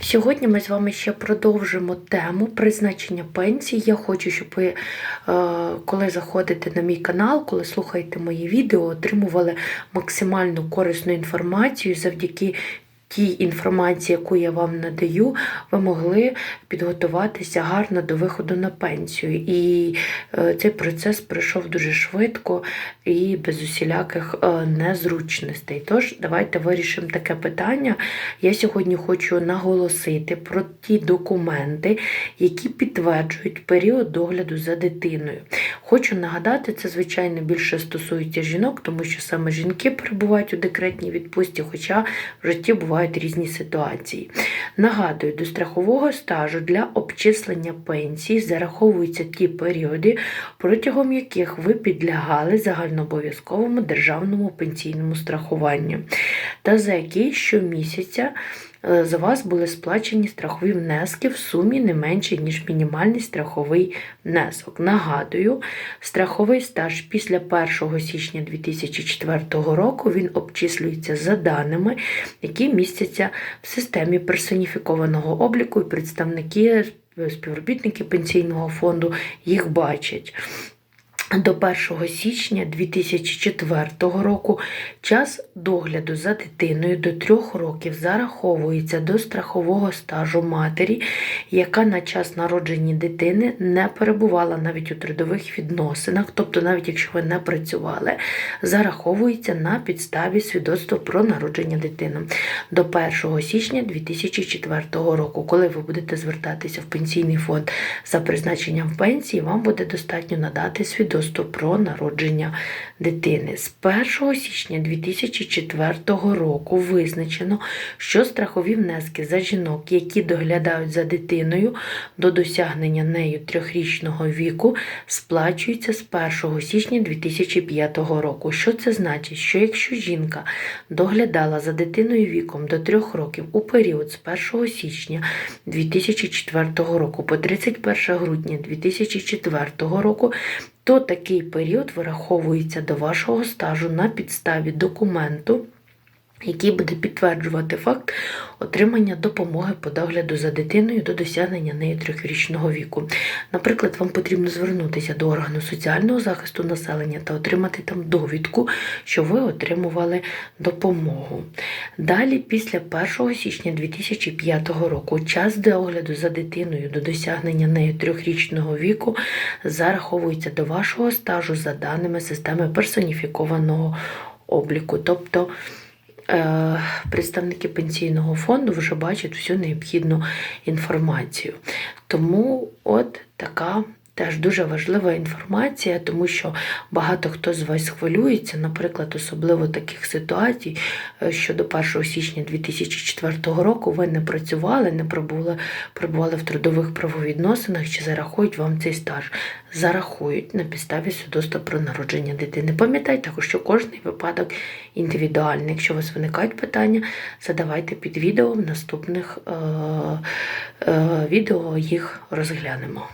Сьогодні ми з вами ще продовжимо тему призначення пенсії. Я хочу, щоб ви, е, коли заходите на мій канал, коли слухаєте мої відео, отримували максимально корисну інформацію завдяки. Тій інформації, яку я вам надаю, ви могли підготуватися гарно до виходу на пенсію. І е, цей процес пройшов дуже швидко і без усіляких е, незручностей. Тож, давайте вирішимо таке питання. Я сьогодні хочу наголосити про ті документи, які підтверджують період догляду за дитиною. Хочу нагадати, це, звичайно, більше стосується жінок, тому що саме жінки перебувають у декретній відпустці, хоча в житті бувають різні ситуації. Нагадую, до страхового стажу для обчислення пенсії зараховуються ті періоди, протягом яких ви підлягали загальнообов'язковому державному пенсійному страхуванню, та за які щомісяця за вас були сплачені страхові внески в сумі не менше, ніж мінімальний страховий внесок. Нагадую, страховий стаж після 1 січня 2004 року він обчислюється за даними, які містяться в системі персоніфікованого обліку, і представники співробітники пенсійного фонду їх бачать. До 1 січня 2004 року час догляду за дитиною до 3 років зараховується до страхового стажу матері, яка на час народження дитини не перебувала навіть у трудових відносинах, тобто, навіть якщо ви не працювали, зараховується на підставі свідоцтва про народження дитини до 1 січня 2004 року. Коли ви будете звертатися в пенсійний фонд за призначенням пенсії, вам буде достатньо надати свідоцтво свідоцтво про народження дитини. З 1 січня 2004 року визначено, що страхові внески за жінок, які доглядають за дитиною до досягнення нею трьохрічного віку, сплачуються з 1 січня 2005 року. Що це значить? Що якщо жінка доглядала за дитиною віком до 3 років у період з 1 січня 2004 року по 31 грудня 2004 року, то такий період вираховується до вашого стажу на підставі документу, який буде підтверджувати факт отримання допомоги по догляду за дитиною до досягнення неї трьохрічного віку. Наприклад, вам потрібно звернутися до органу соціального захисту населення та отримати там довідку, що ви отримували допомогу. Далі, після 1 січня 2005 року, час догляду за дитиною до досягнення неї трьохрічного віку зараховується до вашого стажу за даними системи персоніфікованого обліку. Тобто представники пенсійного фонду вже бачать всю необхідну інформацію. Тому от така. Теж дуже важлива інформація, тому що багато хто з вас хвилюється, наприклад, особливо таких ситуацій, що до 1 січня 2004 року ви не працювали, не пробували, пробували в трудових правовідносинах, чи зарахують вам цей стаж. Зарахують на підставі свідоцтва про народження дитини. Пам'ятайте також, що кожен випадок індивідуальний. Якщо у вас виникають питання, задавайте під відео в наступних е- е- відео їх розглянемо.